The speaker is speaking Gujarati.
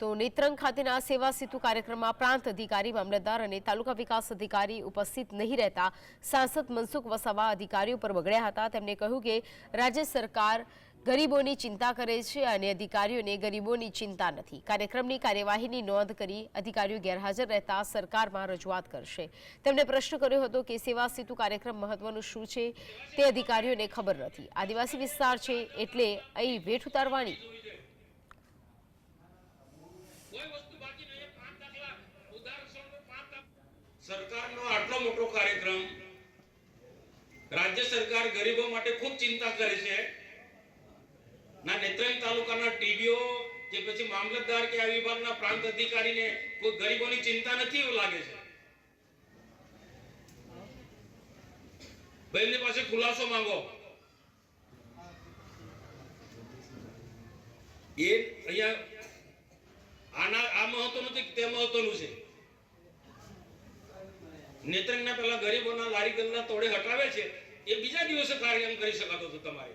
તો નેત્રંગ ખાતેના સેવા સેતુ કાર્યક્રમમાં પ્રાંત અધિકારી, મામલતદાર અને તાલુકા વિકાસ અધિકારી ઉપસ્થિત નહીં રહેતા સાંસદ મનસુખ વસાવા અધિકારીઓ પર બગડ્યા હતા. તેમણે કહ્યું કે રાજ્ય સરકાર ગરીબોની ચિંતા કરે છે અને અધિકારીઓને ગરીબોની ચિંતા નથી. કાર્યક્રમની કાર્યવાહીની નોંધ કરી અધિકારીઓ ગેરહાજર રહેતા સરકારમાં રજૂઆત કરશે. તેમણે પ્રશ્ન કર્યો હતો કે સેવા સેતુ કાર્યક્રમ મહત્વનું શું છે તે અધિકારીઓને ખબર નથી. આદિવાસી વિસ્તાર છે એટલે અહીં વેઠ ઉતારવાની કોઈ વસ્તુ બાકી નહીં પાંચ દાખલા ઉદાહરણ પાંચ સરકારનો આટલો મોટો કાર્યક્રમ રાજ્ય સરકાર ગરીબો માટે ખૂબ ચિંતા કરે છે. ના, નેત્રંગ તાલુકાના ટીડીઓ કે પછી મામલતદાર કે આ વિભાગના પ્રાંત અધિકારીને કોઈ ગરીબોની ચિંતા નથી એવું લાગે છે? ભાઈ પાસે ખુલાસો માંગો. એ અહીંયા આના આ મહત્વનું નથી તે મહત્વનું છે? નેત્રંગના પેલા ગરીબોના લારી ગલ્લા તોડે હટાવે છે, એ બીજા દિવસે કાર્યક્રમ કરી શકાતો હતો તમારે.